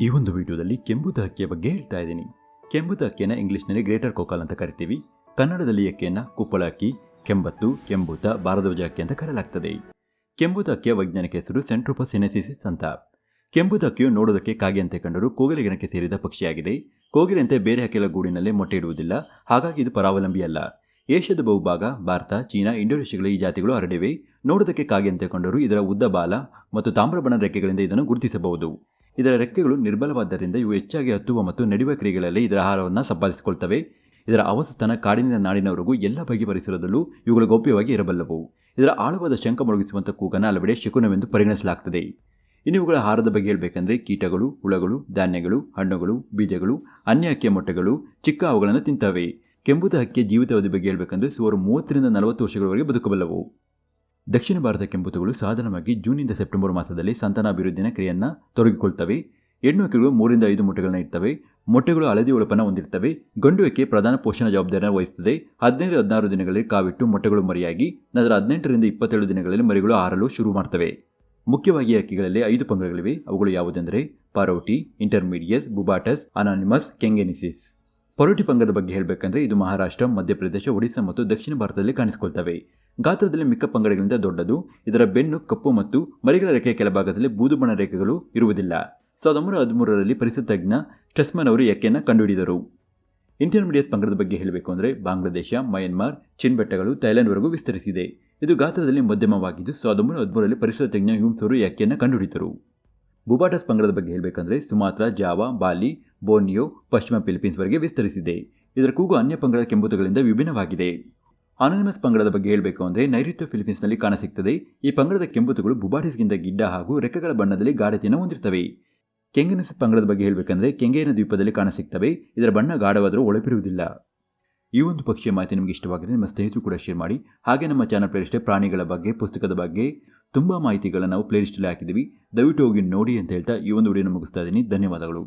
ಈ ಒಂದು ವಿಡಿಯೋದಲ್ಲಿ ಕೆಂಬುದ ಹಕ್ಕಿಯ ಬಗ್ಗೆ ಹೇಳ್ತಾ ಇದ್ದೀನಿ. ಕೆಂಬುದ ಹಕ್ಕಿಯನ್ನು ಇಂಗ್ಲೀಷ್ನಲ್ಲಿ ಗ್ರೇಟರ್ ಕೋಕಾಲ್ ಅಂತ ಕರಿತೀವಿ. ಕನ್ನಡದಲ್ಲಿ ಅಕ್ಕಿಯನ್ನು ಕುಪ್ಪಳ ಅಕ್ಕಿ ಕೆಂಬತ್ತು ಕೆಂಬುತ, ಭಾರಧ್ವಜ ಹಕ್ಕಿ ಅಂತ ಕರೆಯಲಾಗ್ತದೆ. ಕೆಂಬುದ ಹಕ್ಕಿಯ ವೈಜ್ಞಾನಿಕ ಹೆಸರು ಸೆಂಟ್ರೋಪಸ್ ಸಿನೆಸಿಸಿಸ್ ಅಂತ. ಕೆಂಬುದ ಹಕ್ಕಿಯು ನೋಡೋದಕ್ಕೆ ಕಾಗೆಯಂತೆ ಕಂಡರೂ ಕೋಗಿಲೆಗಣಕ್ಕೆ ಸೇರಿದ ಪಕ್ಷಿಯಾಗಿದೆ. ಕೋಗಿಲೆಯಂತೆ ಬೇರೆ ಹಕ್ಕಿಗಳ ಗೂಡಿನಲ್ಲೇ ಮೊಟ್ಟೆ ಇಡುವುದಿಲ್ಲ. ಹಾಗಾಗಿ ಇದು ಪರಾವಲಂಬಿಯಲ್ಲ ಏಷ್ಯಾದ ಬಹುಭಾಗ, ಭಾರತ, ಚೀನಾ ಇಂಡೋನೇಷ್ಯಾಗಳ ಈ ಜಾತಿಗಳು ಹರಡಿವೆ. ನೋಡೋದಕ್ಕೆ ಕಾಗೆಯಂತೆ ಕಂಡರೂ ಇದರ ಉದ್ದ ಬಾಲ ಮತ್ತು ತಾಮ್ರ ಬಣ್ಣ ರೆಕ್ಕೆಗಳಿಂದ ಇದನ್ನು ಗುರುತಿಸಬಹುದು. ಇದರ ರೆಕ್ಕೆಗಳು ನಿರ್ಬಲವಾದ್ದರಿಂದ ಇವು ಹೆಚ್ಚಾಗಿ ಹತ್ತುವ ಮತ್ತು ನಡೆಯುವ ಕ್ರಿಯೆಗಳಲ್ಲಿ ಇದರ ಆಹಾರವನ್ನು ಸಂಪಾದಿಸಿಕೊಳ್ತವೆ. ಇದರ ಅವಸ್ಥಾನ ಕಾಡಿನಿಂದ ನಾಡಿನವರೆಗೂ ಎಲ್ಲ ಬಗೆಯ ಪರಿಸರದಲ್ಲೂ ಇವುಗಳು ಗೌಪ್ಯವಾಗಿ ಇರಬಲ್ಲವು. ಇದರ ಆಳವಾದ ಶಂಕ ಮೊಳಗಿಸುವಂಥ ಕೂಗನ ಹಲವೆಡೆ ಶಕುನವೆಂದು ಪರಿಗಣಿಸಲಾಗ್ತದೆ. ಇನ್ನು ಇವುಗಳ ಆಹಾರದ ಬಗ್ಗೆ ಹೇಳಬೇಕಂದ್ರೆ ಕೀಟಗಳು, ಹುಳಗಳು, ಧಾನ್ಯಗಳು, ಹಣ್ಣುಗಳು, ಬೀಜಗಳು ಅನ್ಯ ಹಕ್ಕಿಯ ಮೊಟ್ಟೆಗಳು, ಚಿಕ್ಕ ಅವುಗಳನ್ನು ತಿಂತವೆ. ಕೆಂಬುದ ಹಕ್ಕಿಯ ಜೀವಿತಾವಧಿ ಬಗ್ಗೆ ಹೇಳಬೇಕಂದ್ರೆ ಸುಮಾರು ಮೂವತ್ತರಿಂದ ನಲವತ್ತು ವರ್ಷಗಳವರೆಗೆ ಬದುಕಬಲ್ಲವು. ದಕ್ಷಿಣ ಭಾರತ ಕೆಂಪುತುಗಳು ಸಾಧಾರಣವಾಗಿ ಜೂನಿಂದ ಸೆಪ್ಟೆಂಬರ್ ಮಾಸದಲ್ಲಿ ಸಂತಾನಾಭಿವೃದ್ಧಿನ ಕ್ರಿಯೆಯನ್ನು ತೊಡಗಿಕೊಳ್ತವೆ. ಹೆಣ್ಣು ಹಕ್ಕಿಗಳು ಮೂರಿಂದ ಐದು ಮೊಟ್ಟೆಗಳನ್ನ ಇರ್ತವೆ ಮೊಟ್ಟೆಗಳು ಹಳದಿ ಒಳಪನ ಹೊಂದಿರ್ತವೆ. ಗಂಡು ಹಕ್ಕಿ ಪ್ರಧಾನ ಪೋಷಣ ಜವಾಬ್ದಾರಿಯನ್ನು ವಹಿಸುತ್ತದೆ ಹದಿನೈದು ಹದಿನಾರು ದಿನಗಳಲ್ಲಿ ಕಾವಿಟ್ಟು ಮೊಟ್ಟೆಗಳು ಮರಿಯಾಗಿ, ನಂತರ ಹದಿನೆಂಟರಿಂದ ಇಪ್ಪತ್ತೇಳು ದಿನಗಳಲ್ಲಿ ಮರಿಗಳು ಹಾರಲು ಶುರು ಮಾಡ್ತವೆ. ಮುಖ್ಯವಾಗಿ ಅಕ್ಕಿಗಳಲ್ಲಿ ಹಕ್ಕಿಗಳಲ್ಲಿ ಐದು ಪಂಗಡಗಳಿವೆ. ಅವುಗಳು ಯಾವುದೆಂದರೆ ಪಾರೋಟಿ, ಇಂಟರ್ಮೀಡಿಯಸ್, ಬುಬಾಟಸ್, ಅನಾನಿಮಸ್, ಕೆಂಗೆನಿಸಿಸ್. ಪರೋಟಿ ಪಂಗದ ಬಗ್ಗೆ ಹೇಳಬೇಕಂದ್ರೆ ಇದು ಮಹಾರಾಷ್ಟ್ರ, ಮಧ್ಯಪ್ರದೇಶ ಒಡಿಶಾ ಮತ್ತು ದಕ್ಷಿಣ ಭಾರತದಲ್ಲಿ ಕಾಣಿಸಿಕೊಳ್ತವೆ. ಗಾತ್ರದಲ್ಲಿ ಮಿಕ್ಕ ಪಂಗಡಗಳಿಂದ ದೊಡ್ಡದು, ಇದರ ಬೆನ್ನು, ಕಪ್ಪು ಮತ್ತು ಮರಿಗಳ ರೇಖೆಯ ಕೆಳಭಾಗದಲ್ಲಿ ಬೂದು ಬಣ್ಣ ರೇಖೆಗಳು ಇರುವುದಿಲ್ಲ. ಸಾವಿರದ ಒಂಬೈನೂರ ಹದಿಮೂರರಲ್ಲಿ ಪರಿಸರ ತಜ್ಞ ಸ್ಟ್ರೆಸ್ಮನ್ ಅವರು ಎಕ್ಕೆಯನ್ನು ಕಂಡುಹಿಡಿದರು ಇಂಟರ್ಮೀಡಿಯೇಟ್ ಪಂಗಡದ ಬಗ್ಗೆ ಹೇಳಬೇಕು ಅಂದರೆ ಬಾಂಗ್ಲಾದೇಶ, ಮಯನ್ಮಾರ್, ಚಿನ್ ಬೆಟ್ಟಗಳು ಥೈಲ್ಯಾಂಡ್ವರೆಗೂ ವಿಸ್ತರಿಸಿದೆ. ಇದು ಗಾತ್ರದಲ್ಲಿ ಮಧ್ಯಮವಾಗಿದ್ದು ಸಾವಿರದ ಒಂಬೈನೂರ ಹದಿಮೂರರಲ್ಲಿ ಪರಿಸರ ತಜ್ಞ ಹ್ಯೂಮ್ಸ್ ಅವರು ಎಕ್ಕೆಯನ್ನು ಕಂಡುಹಿಡಿದರು? ಬುಬಾಟಸ್ ಪಂಗಡದ ಬಗ್ಗೆ ಹೇಳಬೇಕಂದ್ರೆ ಸುಮಾತ್ರಾ, ಜಾವಾ, ಬಾಲಿ, ಬೋನಿಯೋ, ಪಶ್ಚಿಮ ಫಿಲಿಪೀನ್ಸ್ವರೆಗೆ ವಿಸ್ತರಿಸಿದೆ. ಇದರ ಕೂಗು ಅನ್ಯ ಪಂಗಡದ ಕೆಂಬುತಗಳಿಂದ ವಿಭಿನ್ನವಾಗಿದೆ. ಅನಾನಿಮಸ್ ಪಂಗಡದ ಬಗ್ಗೆ ಹೇಳಬೇಕು ಅಂದರೆ ನೈಋತ್ಯ ಫಿಲಿಪೀನ್ಸ್ನಲ್ಲಿ ಕಾಣಸಿಗ್ತದೆ ಈ ಪಂಗಡದ ಕೆಂಬುತುಗಳು ಬುಬಾಟಿಸ್ಗಿಂತ ಗಿಡ್ಡ ಹಾಗೂ ರೆಕ್ಕೆಗಳ ಬಣ್ಣದಲ್ಲಿ ಗಾಢತೆಯನ್ನು ಹೊಂದಿರ್ತವೆ. ಕೆಂಗನಿಸ್ ಪಂಗಡದ ಬಗ್ಗೆ ಹೇಳಬೇಕಂದ್ರೆ ಕೆಂಗೇನ ದ್ವೀಪದಲ್ಲಿ ಕಾಣಸಿಗ್ತವೆ ಇದರ ಬಣ್ಣ ಗಾಢವಾದರೂ ಒಳಪಿರುವುದಿಲ್ಲ. ಈ ಒಂದು ಪಕ್ಷಿಯ ಮಾಹಿತಿ ನಿಮಗೆ ಇಷ್ಟವಾಗಿದೆ, ನಿಮ್ಮ ಸ್ನೇಹಿತರು ಕೂಡ ಶೇರ್ ಮಾಡಿ. ಹಾಗೆ ನಮ್ಮ ಚಾನಲ್ ಪ್ಲೇಲಿಸ್ಟೇ ಪ್ರಾಣಿಗಳ ಬಗ್ಗೆ, ಪುಸ್ತಕದ ಬಗ್ಗೆ ತುಂಬ ಮಾಹಿತಿಗಳನ್ನು ನಾವು ಪ್ಲೇಲಿಸ್ಟಲ್ಲಿ ಹಾಕಿದ್ದೀವಿ. ದಯವಿಟ್ಟು ಹೋಗಿ ನೋಡಿ ಅಂತ ಹೇಳ್ತಾ ಈ ಒಂದು ವಿಡಿಯೋನ ಮುಗಿಸ್ತಾ ಇದ್ದೀನಿ. ಧನ್ಯವಾದಗಳು.